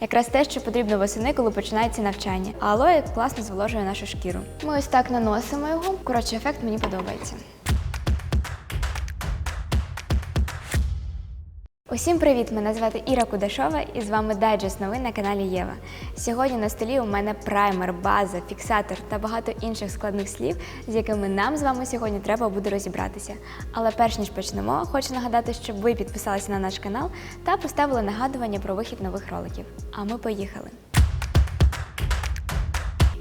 Якраз те, що потрібно восени, коли починається навчання. А алоє класно зволожує нашу шкіру. Ми ось так наносимо його. Коротше, ефект мені подобається. Усім привіт! Мене звати Іра Кудашова і з вами Дайджест новин на каналі Єва. Сьогодні на столі у мене праймер, база, фіксатор та багато інших складних слів, з якими нам з вами сьогодні треба буде розібратися. Але перш ніж почнемо, хочу нагадати, щоб ви підписалися на наш канал та поставили нагадування про вихід нових роликів. А ми поїхали!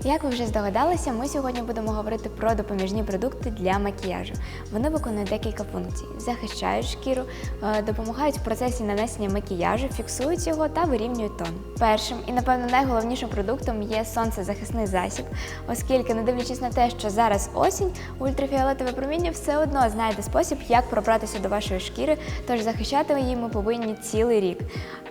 Як ви вже здогадалися, ми сьогодні будемо говорити про допоміжні продукти для макіяжу. Вони виконують декілька функцій: захищають шкіру, е, допомагають в процесі нанесення макіяжу, фіксують його та вирівнюють тон. Першим і, напевно, найголовнішим продуктом є сонцезахисний засіб, оскільки, не дивлячись на те, що зараз осінь, ультрафіолетове проміння все одно знайде спосіб, як пробратися до вашої шкіри, тож захищати її ми повинні цілий рік.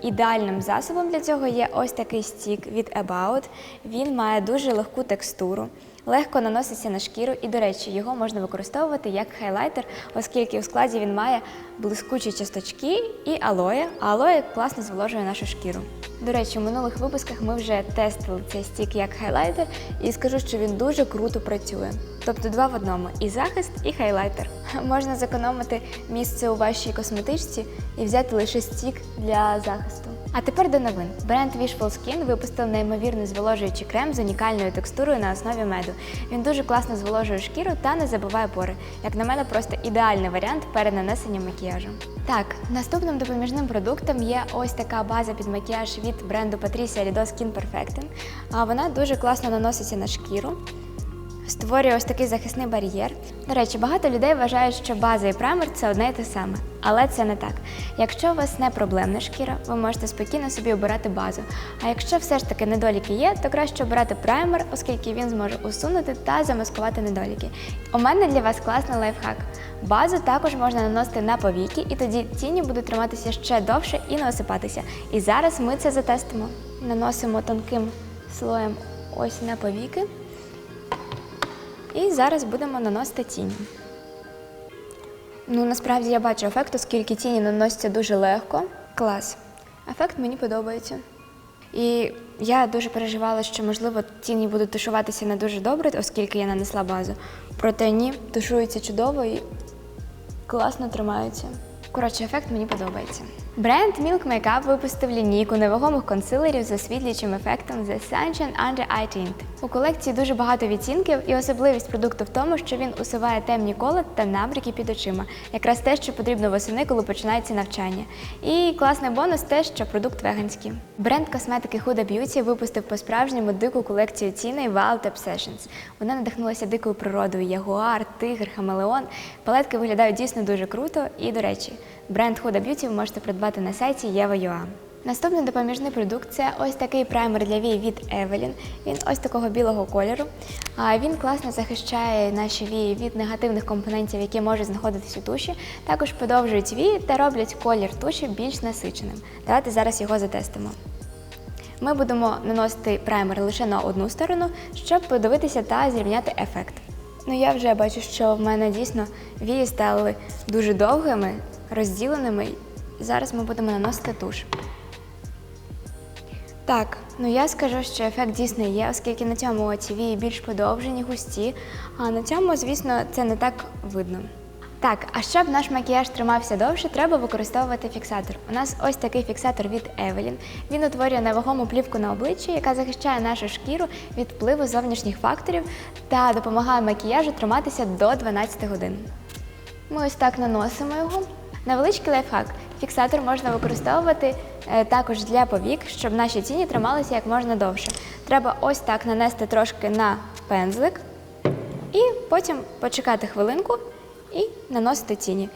Ідеальним засобом для цього є ось такий стік від About. Він має дуже легку текстуру, легко наноситься на шкіру, і, до речі, його можна використовувати як хайлайтер, оскільки у складі він має блискучі часточки і алоє, а алоє класно зволожує нашу шкіру. До речі, у минулих випусках ми вже тестили цей стік як хайлайтер, і скажу, що він дуже круто працює. Тобто два в одному і захист, і хайлайтер. Можна зекономити місце у вашій косметичці і взяти лише стік для захисту. А тепер до новин. Бренд Wishful Skin випустив неймовірно зволожуючий крем з унікальною текстурою на основі меду. Він дуже класно зволожує шкіру та не забиває пори. Як на мене, просто ідеальний варіант перед нанесенням макіяжу. Так, наступним допоміжним продуктом є ось така база під макіяж від бренду Patricia Lido Skin Perfecting. Вона дуже класно наноситься на шкіру створює ось такий захисний бар'єр. До речі, багато людей вважають, що база і праймер це одне і те саме, але це не так. Якщо у вас не проблемна шкіра, ви можете спокійно собі обирати базу. А якщо все ж таки недоліки є, то краще обирати праймер, оскільки він зможе усунути та замаскувати недоліки. У мене для вас класний лайфхак. Базу також можна наносити на повіки, і тоді тіні будуть триматися ще довше і не осипатися. І зараз ми це затестимо. Наносимо тонким слоєм ось на повіки. І зараз будемо наносити тіні. Ну, насправді я бачу ефект, оскільки тіні наносяться дуже легко. Клас. Ефект мені подобається. І я дуже переживала, що, можливо, тіні будуть тушуватися не дуже добре, оскільки я нанесла базу. Проте ні, тушуються чудово і класно тримаються. Коротше, ефект мені подобається. Бренд Milk Makeup випустив лінійку невагомих консилерів з освітлюючим ефектом The Sunshine Under Eye Tint. У колекції дуже багато відтінків, і особливість продукту в тому, що він усуває темні кола та набряки під очима, якраз те, що потрібно восени, коли починається навчання. І класний бонус те, що продукт веганський. Бренд косметики Huda Beauty випустив по-справжньому дику колекцію тіней Wild Obsessions. Вона надихнулася дикою природою ягуар, тигр, хамелеон. Палетки виглядають дійсно дуже круто. І, до речі, бренд Huda Beauty ви можете придбати на сайті Єва.ua. Наступний допоміжний продукт це ось такий праймер для вій від Evelyn. Він ось такого білого кольору. А Він класно захищає наші вії від негативних компонентів, які можуть знаходитись у туші. Також подовжують вії та роблять колір туші більш насиченим. Давайте зараз його затестимо. Ми будемо наносити праймер лише на одну сторону, щоб подивитися та зрівняти ефект. Ну я вже бачу, що в мене дійсно вії стали дуже довгими, розділеними. Зараз ми будемо наносити туш. Так, ну я скажу, що ефект дійсно є, оскільки на цьому вії більш подовжені, густі, а на цьому, звісно, це не так видно. Так, а щоб наш макіяж тримався довше, треба використовувати фіксатор. У нас ось такий фіксатор від Evelyn. Він утворює невагому плівку на обличчі, яка захищає нашу шкіру від впливу зовнішніх факторів та допомагає макіяжу триматися до 12 годин. Ми ось так наносимо його. Невеличкий лайфхак. Фіксатор можна використовувати е, також для повік, щоб наші тіні трималися як можна довше. Треба ось так нанести трошки на пензлик і потім почекати хвилинку і наносити тіні.